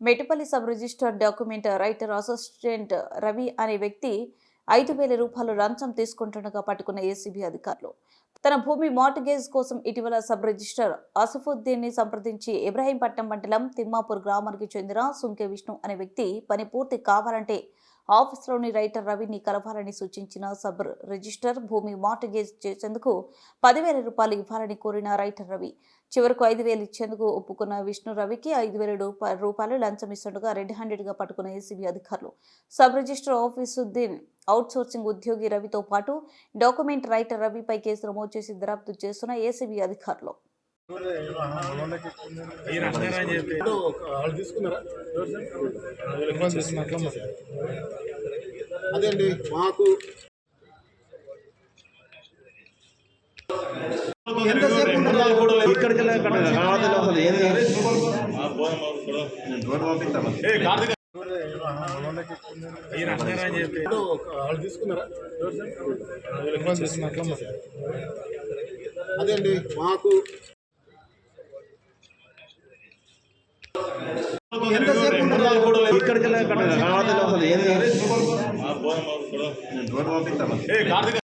Mettupalli sub register document writer assistant Ravi అనే వ్యక్తి ఐదు వేల రూపాయలు లంచం తీసుకుంటుండగా పట్టుకున్న ఏసీబీ అధికారులు. తన భూమి మార్టిగేజ్ కోసం ఇటీవల సబ్ రిజిస్టర్ అసఫుద్దీన్ని సంప్రదించి ఇబ్రాహీంపట్నం మండలం తిమ్మాపూర్ గ్రామానికి చెందిన సుంకె విష్ణు అనే వ్యక్తి పని పూర్తి కావాలంటే ఆఫీస్లోని రైటర్ రవిని కలవాలని సూచించిన సబ్ రిజిస్టర్ భూమి మార్టిగేజ్ చేసేందుకు పదివేల రూపాయలు ఇవ్వాలని కోరిన రైటర్ రవి. చివరకు ఐదు వేలు ఇచ్చేందుకు ఒప్పుకున్న విష్ణు రవికి ఐదు వేల రూపాయలు లంచం ఇస్తుండగా రెడ్ హ్యాండెడ్గా పట్టుకున్న ఏసీబీ అధికారులు. సబ్ రిజిస్టర్ ఆఫీసుద్దీన్ అవుట్సోర్సింగ్ ఉద్యోగి రవితో పాటు డాక్యుమెంట్ రైటర్ రవిపై కేసు నమోదు చేసి దర్యాప్తు చేస్తున్న ఏసీబీ అధికారులు. వాళ్ళు తీసుకున్నారా అదే అండి మాకు ఇక్కడికి ఏంది వాళ్ళు తీసుకున్నారా అదే అండి మాకు ఇక్కడికి వెళ్ళి అక్కడ కావాలి అసలు